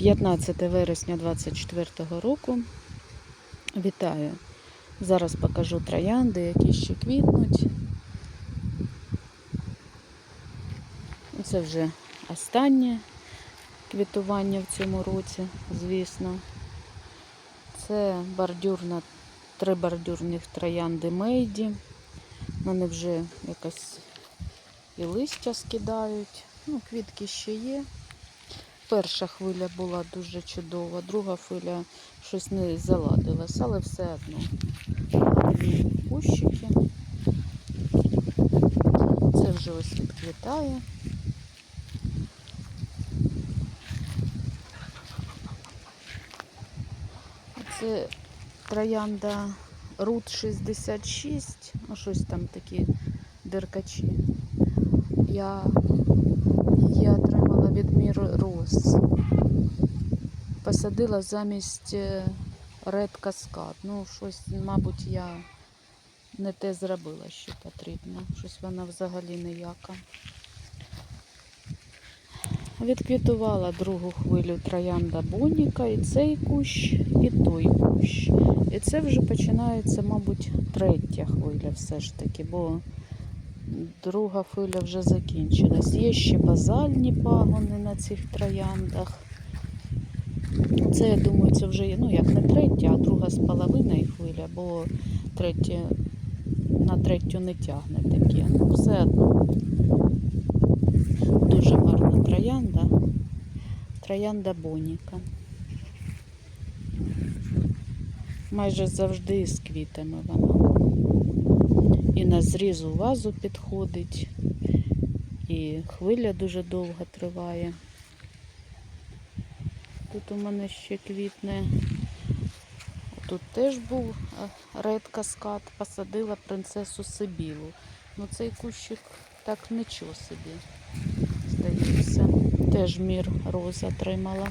15 вересня 24 року. Вітаю! Зараз покажу троянди, які ще квітнуть. Це вже останнє квітування в цьому році, звісно. Це бордюрна, три бордюрних троянди Мейді. Вони вже якось і листя скидають. Ну, квітки ще є. Перша хвиля була дуже чудова, друга хвиля щось не заладилась, але все одно. Кущики. Це вже ось відквітає. Це троянда Рут 66, ну щось там такі деркачі. Я отримала від Мір Роз. Посадила замість е, Red Cascade. Ну, щось, мабуть, я не те зробила, що потрібно. Щось вона взагалі ніяка. Відквітувала другу хвилю троянда Боніка, і цей кущ, і той кущ. І це вже починається, мабуть, третя хвиля все ж таки, бо друга хвиля вже закінчилась. Є ще базальні пагони на цих трояндах. Це, я думаю, це вже ну, як не третя, а друга з половиною хвиля, бо третя, на третю не тягне таке. Ну, все одно. Дуже гарна троянда. Троянда Боніка. Майже завжди з квітами вона. І на зрізу вазу підходить, і хвиля дуже довго триває. Тут у мене ще квітне. Тут теж був ред каскад, посадила принцесу Сибілу. Ну цей кущик так нічого собі, здається. Теж мір роза тримала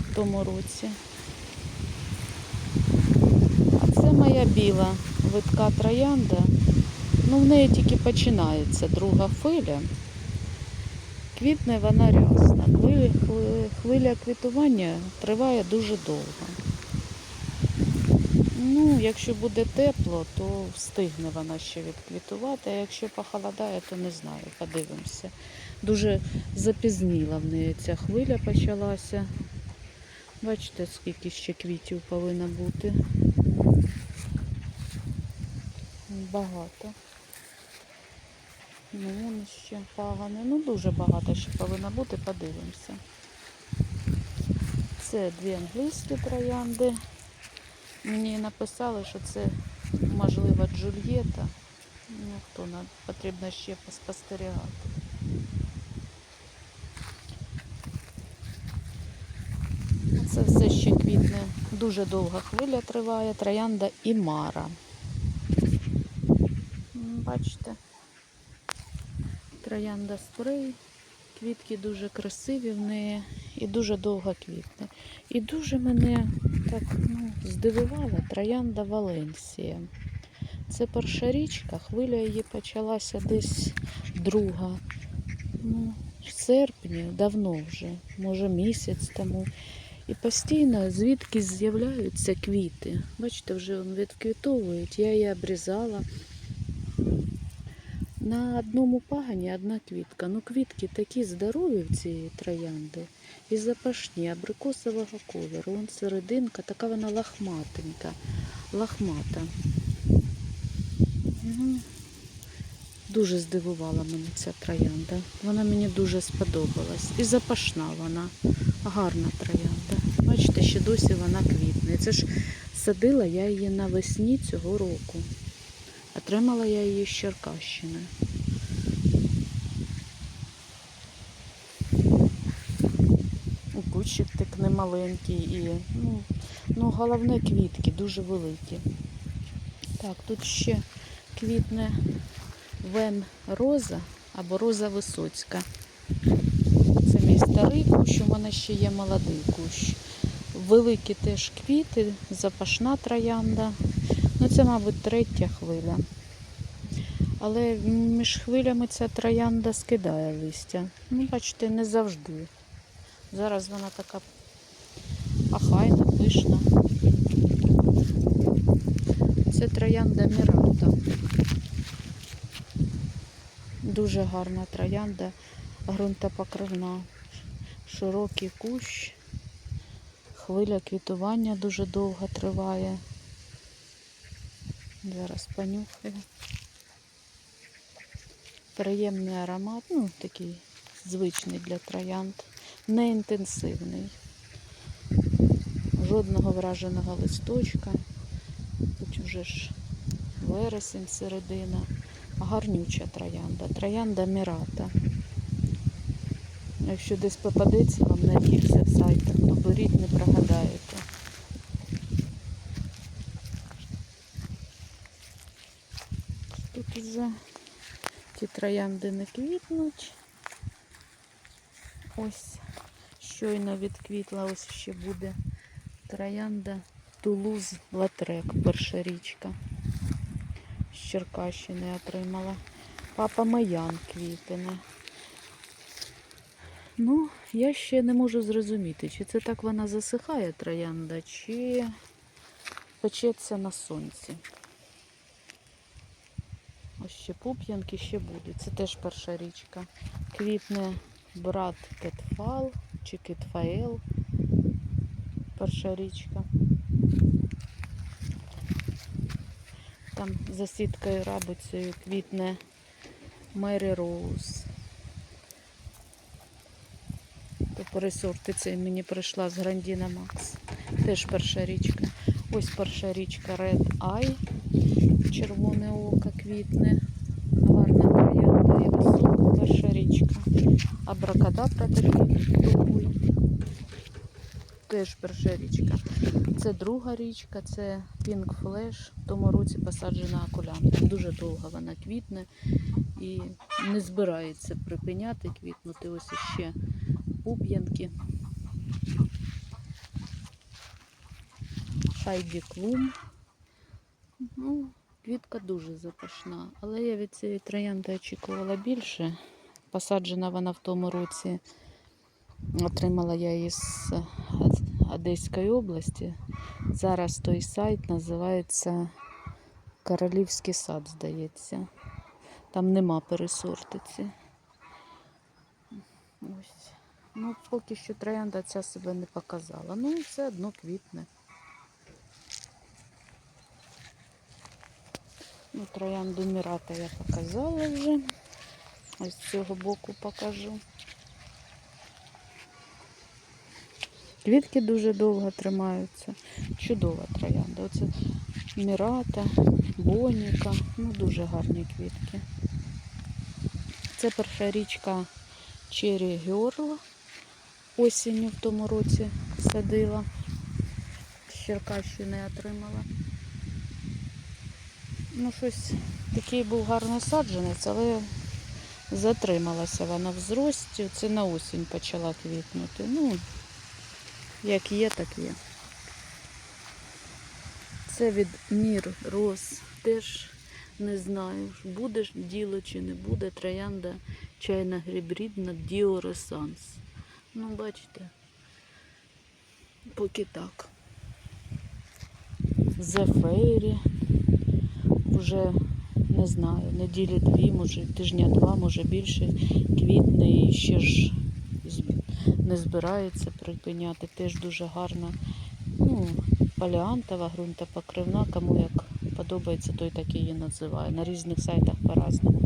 в тому році. А це моя біла витка троянда. Ну, в неї тільки починається друга хвиля. Квітне вона рясна. Хвиля, квітування триває дуже довго. Ну, якщо буде тепло, то встигне вона ще відквітувати, а якщо похолодає, то не знаю, подивимося. Дуже запізніла в неї ця хвиля почалася. Бачите, скільки ще квітів повинно бути. Багато. Ну, вон ще пагане. Ну, дуже багато ще повинно бути, подивимося. Це дві англійські троянди. Мені написали, що це можливо Джульєта. Ну, хто нам потрібно ще поспостерігати. Це все ще квітне. Дуже довга хвиля триває. Троянда і Мара. Бачите? Троянда спрей. Квітки дуже красиві в неї і дуже довго квітне. І дуже мене так ну, здивувала троянда Валенсія. Це перша річка, хвиля її почалася десь друга. Ну, в серпні, давно вже, може місяць тому. І постійно звідки з'являються квіти. Бачите, вже відквітовують. Я її обрізала. На одному пагані одна квітка. Ну, квітки такі здорові в цієї троянди. І запашні, абрикосового кольору. Вон серединка, така вона лахматенька, лахмата. Дуже здивувала мене ця троянда. Вона мені дуже сподобалась. І запашна вона, гарна троянда. Бачите, ще досі вона квітне. Це ж садила я її навесні цього року. Отримала я її з Черкащини. І Кущик так не маленький і ну, ну, головне квітки дуже великі. Так, тут ще квітне вен роза або роза висоцька. Це мій старий кущ, у мене ще є молодий кущ. Великі теж квіти, запашна троянда. Це, мабуть, третя хвиля. Але між хвилями ця троянда скидає листя. Ну, бачите, не завжди. Зараз вона така ахайна, пишна. Це троянда Мірата. Дуже гарна троянда, ґрунтопокривна, широкий кущ, хвиля квітування дуже довго триває. Зараз понюхаю. Приємний аромат, ну такий звичний для троянд, не інтенсивний. Жодного враженого листочка. Тут вже ж вересень, середина. Гарнюча троянда. Троянда Мірата. Якщо десь попадеться вам на якихось сайтах, то беріть, не прогадаєте. Тут вже ті троянди не квітнуть. Ось щойно відквітла, ось ще буде троянда Тулуз Латрек, перша річка. З Черкащини отримала. Папа Маян квітине. Ну, я ще не можу зрозуміти, чи це так вона засихає троянда, чи печеться на сонці. Ось ще пуп'янки ще будуть. Це теж перша річка. Квітне брат Кетфал чи Кетфаел. Перша річка. Там за сіткою рабицею квітне Мері Роуз. Пересорти цей мені прийшла з Грандіна Макс. Теж перша річка. Ось перша річка Red Eye. Червоне око квітне. Гарна троянда висока перша річка. Абракадабра тупий. Теж перша річка. Це друга річка, це Pink Flash. В тому році посаджена акулянта. Дуже довго вона квітне і не збирається припиняти квітнути. Ось іще пуп'янки. Хайді Клум. Ну, квітка дуже запашна, але я від цієї троянди очікувала більше. Посаджена вона в тому році. Отримала я її з Одеської області. Зараз той сайт називається Королівський сад, здається. Там нема пересортиці. Ось. Ну, поки що троянда ця себе не показала. Ну, все одно квітне. Ну, троянду Мірата я показала вже. Ось з цього боку покажу. Квітки дуже довго тримаються. Чудова троянда. Оце Мірата, Боніка. Ну, дуже гарні квітки. Це перша річка Cherry Girl. Осінню в тому році садила. З Черкащини отримала. Ну, щось такий був гарний саджанець, але затрималася вона в зрості. Це на осінь почала квітнути. Ну, як є, так є. Це від Мір Роз. Теж не знаю, буде діло чи не буде. Троянда чайна гібридна Діоресанс. Ну, бачите, поки так. Зефейрі. Вже не знаю, неділі дві, може тижня два, може більше квітне і ще ж не збирається припиняти. Теж дуже гарна. Ну, палеантова, ґрунтопокривна, кому як подобається, той так її називає. На різних сайтах по-разному.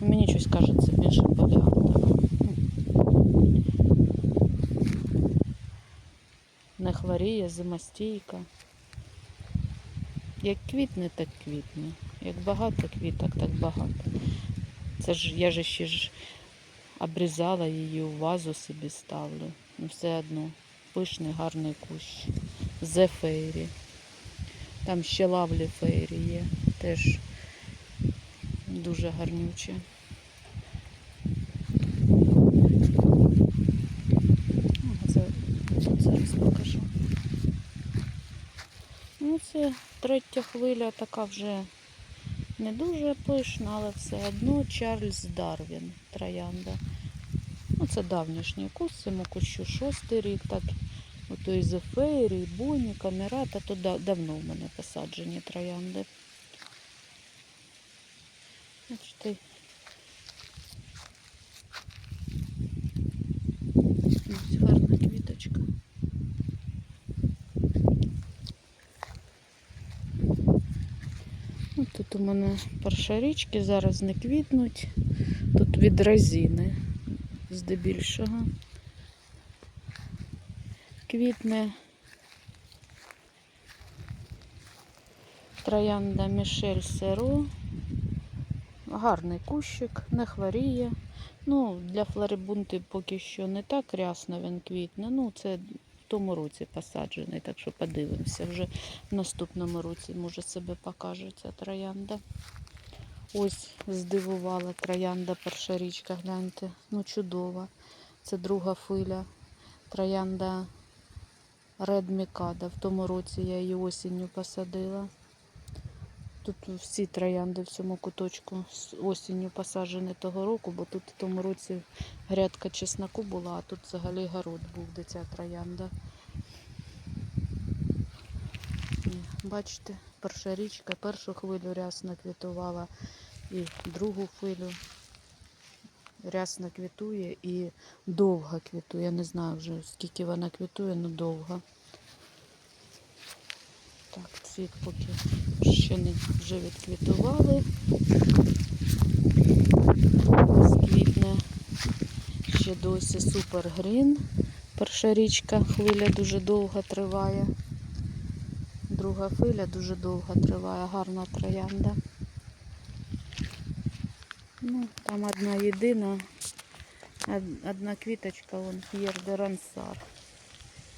Ну, Мені щось кажеться більше палеантова. Ну. Не хворіє, зимостійка. Як квітне, так квітне. Як багато квіток, так багато. Це ж я ж ще ж обрізала її у вазу собі ставлю. Ну все одно. Пишний, гарний кущ. Зефейрі. Там ще лавлі фейрі є. Теж дуже гарнюче. Ну, зараз покажу. Ну, це третя хвиля така вже не дуже пишна, але все одно Чарльз Дарвін троянда. Ну, це давнішній кус, цьому кущу шостий рік, так ото і Зефейрі, і Боні, Камерата, то давно в мене посаджені троянди. Бачите, ось гарна квіточка. Ну, Тут у мене першорічки зараз не квітнуть. Тут від резини здебільшого. Квітне троянда Мішель Серо. Гарний кущик, не хворіє. Ну, для флорибунти поки що не так рясно він квітне. Ну, це тому році посаджений, так що подивимося. Вже в наступному році, може, себе покаже ця троянда. Ось здивувала троянда перша річка, гляньте. Ну, чудова. Це друга филя. Троянда Red Мікада. В тому році я її осінню посадила. Тут всі троянди в цьому куточку з осінню посаджені того року, бо тут в тому році грядка чесноку була, а тут взагалі город був, де ця троянда. Бачите, перша річка, першу хвилю рясно квітувала і другу хвилю рясно квітує і довго квітує. Я не знаю вже скільки вона квітує, але довго. Так, цвіт поки ще вже відквітували. Сквітне ще досі супер грін. Перша річка, хвиля дуже довго триває. Друга хвиля дуже довго триває, гарна троянда. Ну, там одна єдина, одна квіточка, вон П'єр.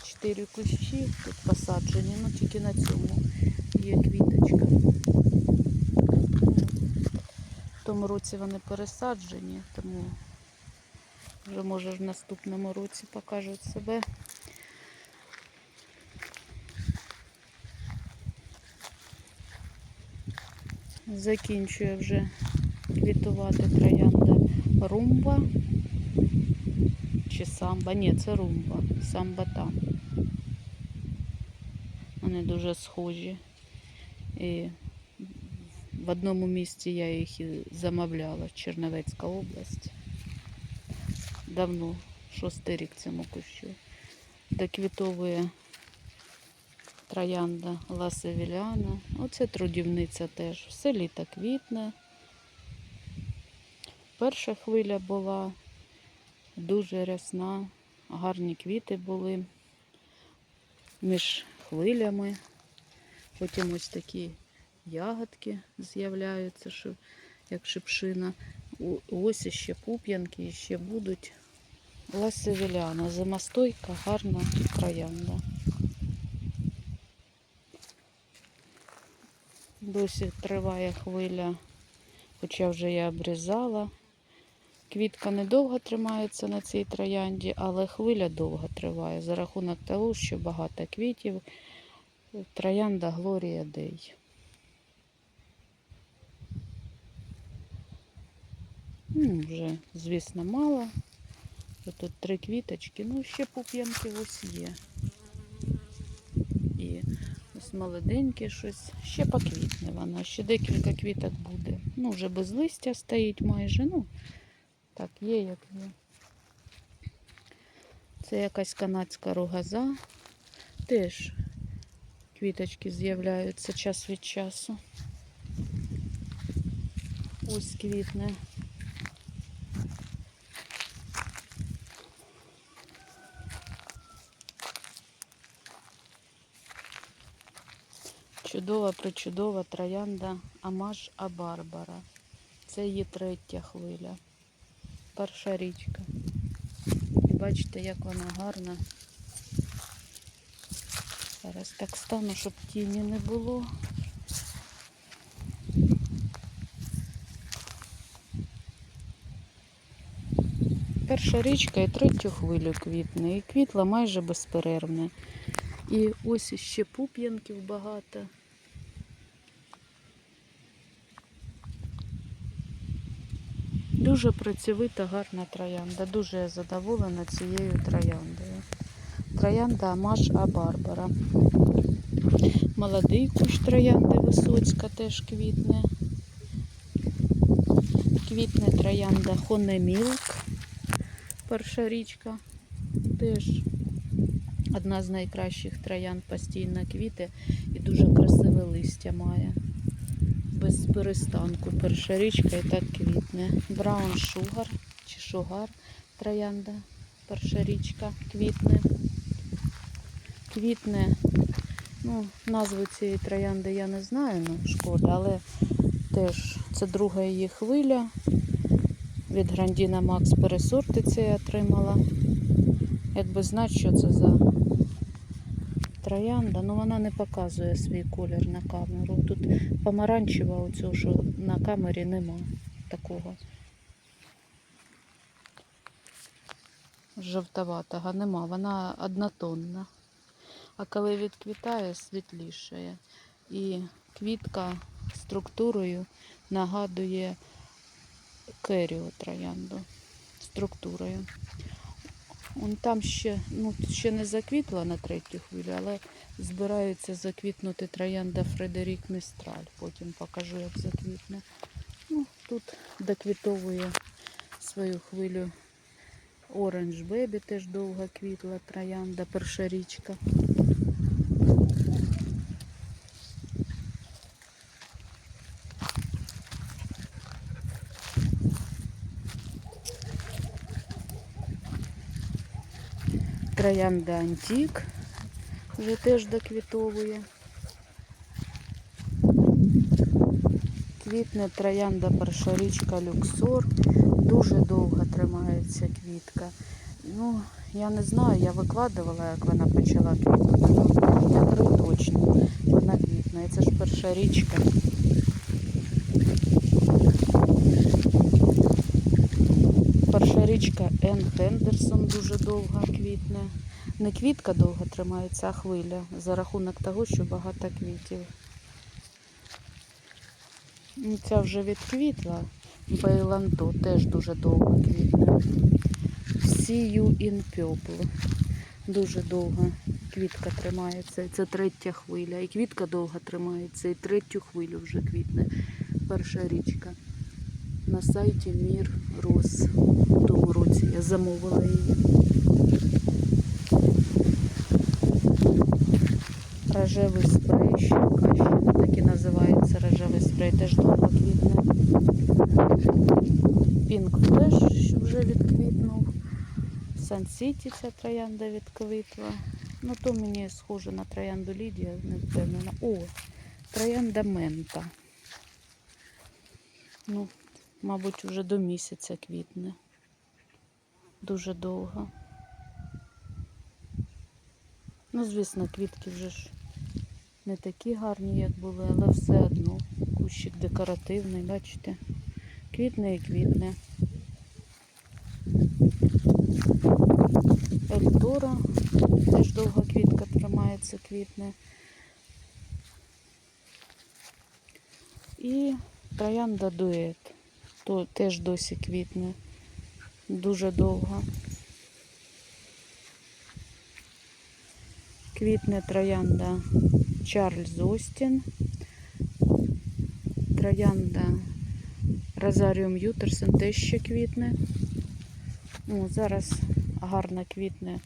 Чотири кущі тут посаджені, ну тільки на цьому є квіточка. В тому році вони пересаджені, тому вже може в наступному році покажуть себе. Закінчує вже квітувати троянда румба чи самба. Ні, це румба. Самба там. Вони дуже схожі. І в одному місці я їх і замовляла, Черновецька область. Давно, шостий рік цьому кущу. Доквітовує троянда Ласевіляна. Оце трудівниця теж. Все літо квітне. Перша хвиля була дуже рясна, гарні квіти були між хвилями. Потім ось такі ягодки з'являються, як шипшина. Ось іще пуп'янки, ще будуть. Ласевіляна, зимостойка, гарна троянда. Досі триває хвиля, хоча вже я обрізала. Квітка недовго тримається на цій троянді, але хвиля довго триває за рахунок того, що багато квітів. Троянда Глорія Дей. Ну, вже, звісно, мало. Тут три квіточки, ну ще пуп'янки ось є. І ось молоденьке щось. Ще поквітне вона, ще декілька квіток буде. Ну, вже без листя стоїть майже. Ну, так, є як є. Це якась канадська рогаза. Теж квіточки з'являються час від часу. Ось квітне. Чудова, причудова троянда Амаш Абарбара. Це її третя хвиля. Перша річка. Бачите, як вона гарна. Зараз так стану, щоб тіні не було. Перша річка і третю хвилю квітне. І квітла майже безперервне. І ось іще пуп'янків багато. Дуже працьовита, гарна троянда. Дуже я задоволена цією трояндою. Троянда Амаш А Барбара. Молодий кущ троянди Висоцька теж квітне. Квітне троянда Хонемілк. Перша річка. Теж одна з найкращих троянд постійно квіти і дуже красиве листя має. Без перестанку. Перша річка і так квітне. Браун Шугар чи Шугар троянда. Перша річка квітне. Квітне. Ну, назву цієї троянди я не знаю, ну шкода, але теж це друга її хвиля. Від Грандіна Макс пересорти це я отримала. Якби знати, що це за троянда, ну вона не показує свій колір на камеру. Тут помаранчева, оцього, що на камері нема такого. Жовтоватого нема, вона однотонна. А коли відквітає, світлішає. І квітка структурою нагадує керіо троянду. Структурою. Он там ще, ну, ще не заквітла на третю хвилю, але збираються заквітнути троянда Фредерік Містраль. Потім покажу, як заквітне. Ну, тут доквітовує свою хвилю Orange Baby теж довго квітла троянда, перша річка. Троянда Антік вже теж доквітовує. Квітне троянда першорічка Люксор. Дуже довго тримається квітка. Ну, я не знаю, я викладувала, як вона почала квітнути. Ну, я точно. Вона квітне. Це ж перша річка. Річка Ен Хендерсон дуже довго квітне. Не квітка довго тримається, а хвиля. За рахунок того, що багато квітів. Ну, Ця вже відквітла. Бейланто теж дуже довго квітне. In purple. Дуже довго квітка тримається. Це третя хвиля. І квітка довго тримається, і третю хвилю вже квітне. Перша річка. На сайті Мір Роз. В тому році я замовила її. Рожевий спрей, ще так і називається рожевий спрей, теж довго квітне. Пінк флеш що вже відквітнув. Сан Сіті ця троянда відквітла. Ну то мені схоже на троянду Лідія, не впевнена. О, троянда мента. Ну, мабуть, вже до місяця квітне. Дуже довго. Ну, звісно, квітки вже ж не такі гарні, як були, але все одно. Кущик декоративний, бачите? Квітне і квітне. Ельдора теж довга квітка тримається, квітне. І троянда дует. То теж досі квітне. Дуже довго. Квітне троянда Чарльз Остін. Троянда Розаріум Ютерсен теж ще квітне. О, зараз гарно квітне.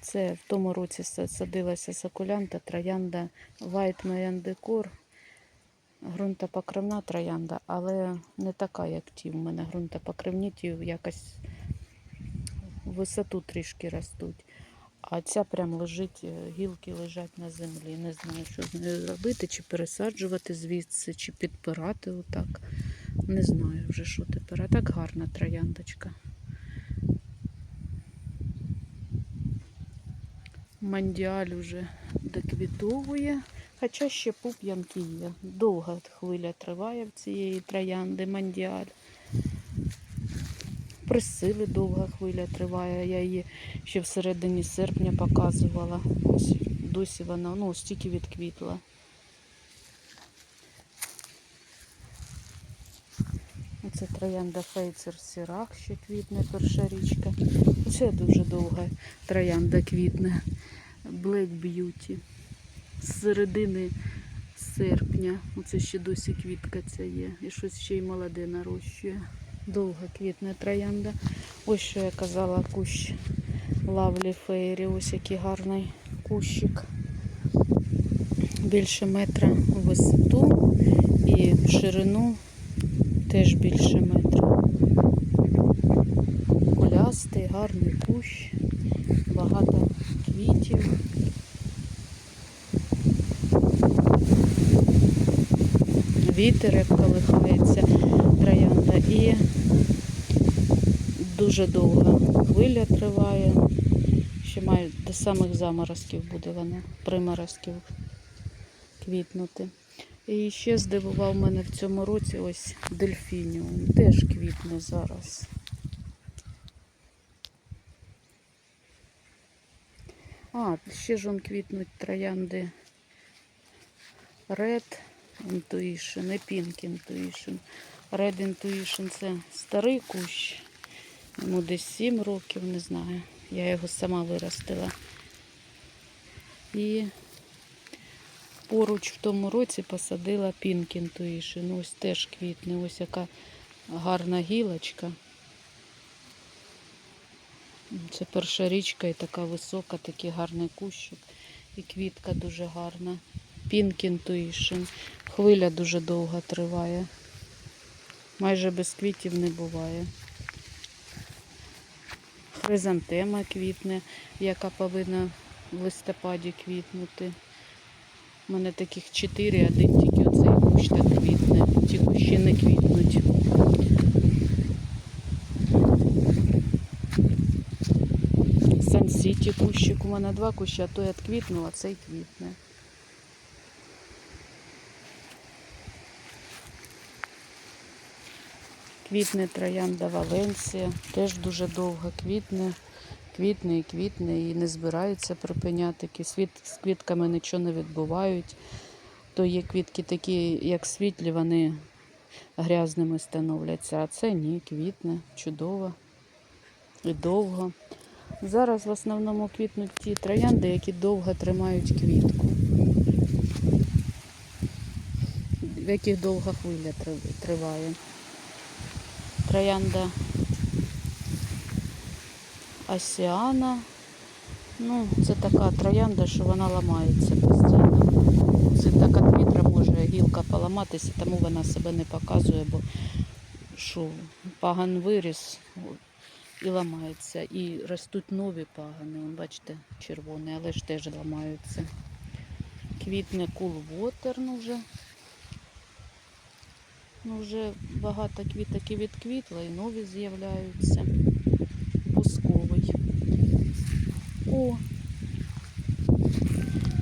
Це в тому році садилася сакулянта, троянда White Mayan Decor. Грунтопокривна троянда, але не така, як ті. В мене ґрунтопокривні ті якось висоту трішки ростуть. А ця прям лежить, е, гілки лежать на землі. Не знаю, що з нею робити, чи пересаджувати звідси, чи підпирати отак. Не знаю вже, що тепер. А так гарна трояндочка. Мандіаль уже доквітовує. Хоча ще пуп'янки є. Довга хвиля триває в цієї троянди мандіаль. Присили довга хвиля триває. Я її ще в середині серпня показувала. Ось досі вона ну, стільки відквітла. Це троянда Фейцер Сірах, ще квітне перша річка. Це дуже довга троянда квітне. Black Beauty. З середини серпня. Оце ще досі квітка ця є. І щось ще й молоде нарощує. Довга квітне троянда. Ось що я казала, кущ Лавлі Фейрі. Ось який гарний кущик. Більше метра у висоту і в ширину теж більше метра. Кулястий, гарний кущ, багато квітів. Вітер як колихається троянда і дуже довга хвиля триває. Ще має до самих заморозків буде вона, приморозків квітнути. І ще здивував мене в цьому році ось дельфініум. Теж квітне зараз. А, ще ж он квітнуть троянди Red Intuition і Pink Intuition. Red Intuition це старий кущ. Йому десь 7 років, не знаю. Я його сама виростила. І поруч в тому році посадила Pink Intuition. Ось теж квітне, ось яка гарна гілочка. Це перша річка і така висока, такий гарний кущик. І квітка дуже гарна. Pink Intuition. Хвиля дуже довго триває. Майже без квітів не буває. Хризантема квітне, яка повинна в листопаді квітнути. У мене таких чотири, один тільки оцей кущ квітне. Ті кущі не квітнуть. Сан-Сіті кущик. У мене два кущі, а той відквітнув, а цей квітне. Квітне троянда Валенсія. Теж дуже довго квітне. Квітне і квітне і не збираються припиняти. Світ, з квітками нічого не відбувають. То є квітки такі, як світлі, вони грязними становляться, а це ні, квітне, чудово і довго. Зараз в основному квітнуть ті троянди, які довго тримають квітку, в яких довга хвиля триває. Троянда Асіана. Ну, це така троянда, що вона ламається постійно. Це так від вітра може гілка поламатися, тому вона себе не показує, бо що паган виріс і ламається. І ростуть нові пагани. Бачите, червоні, але ж теж ламаються. Квітне кулвотер, ну вже. Ну, вже багато квіток і відквітло, і нові з'являються. Бусковий. О!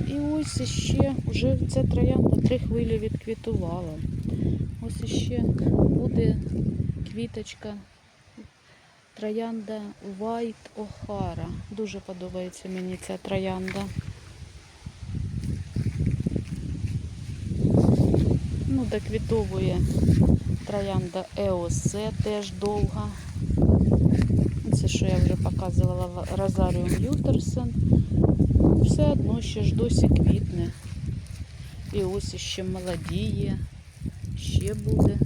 І ось іще вже ця троянда три хвилі відквітувала. Ось іще буде квіточка троянда White O'Hara. Дуже подобається мені ця троянда. Ну, доквітовує троянда Еосе теж довга. Це що я вже показувала Розаріум Ютерсен. Все одно ще ж досі квітне. І ось іще молодіє. Ще буде.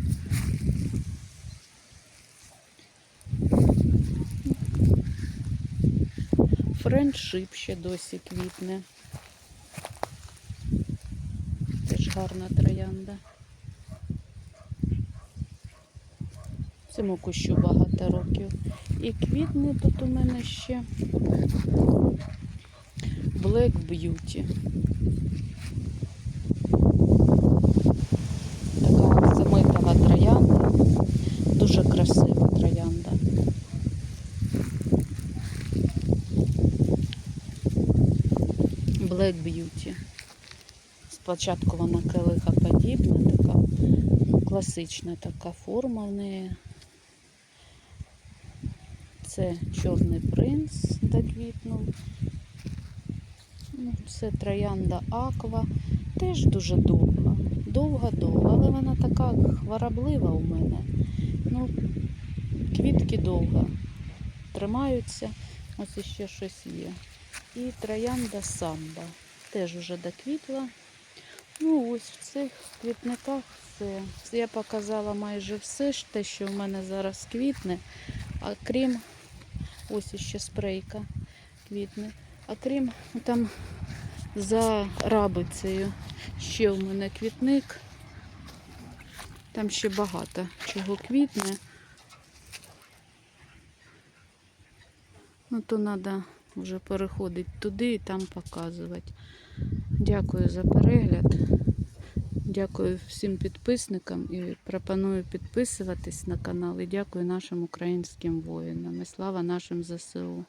Френдшип ще досі квітне. Теж гарна троянда. Цьому кущу багато років. І квітне тут у мене ще Black Beauty. Така замитова троянда. Дуже красива троянда. Black Beauty. Спочатку вона келихоподібна, така класична така форма в неї. Це чорний принц доквітнув. Ну, Це троянда Аква. Теж дуже довга. Довга-довга, але вона така хвороблива у мене. Ну, квітки довго тримаються. Ось іще щось є. І троянда самба. Теж вже доквітла. Ну, ось в цих квітниках все. Я показала майже все, те, що в мене зараз квітне. А крім, ось іще спрейка квітне. А крім там за рабицею ще в мене квітник. Там ще багато чого квітне. Ну, то треба вже переходити туди і там показувати. Дякую за перегляд. Дякую всім підписникам і пропоную підписуватись на канал. І дякую нашим українським воїнам. І слава нашим ЗСУ.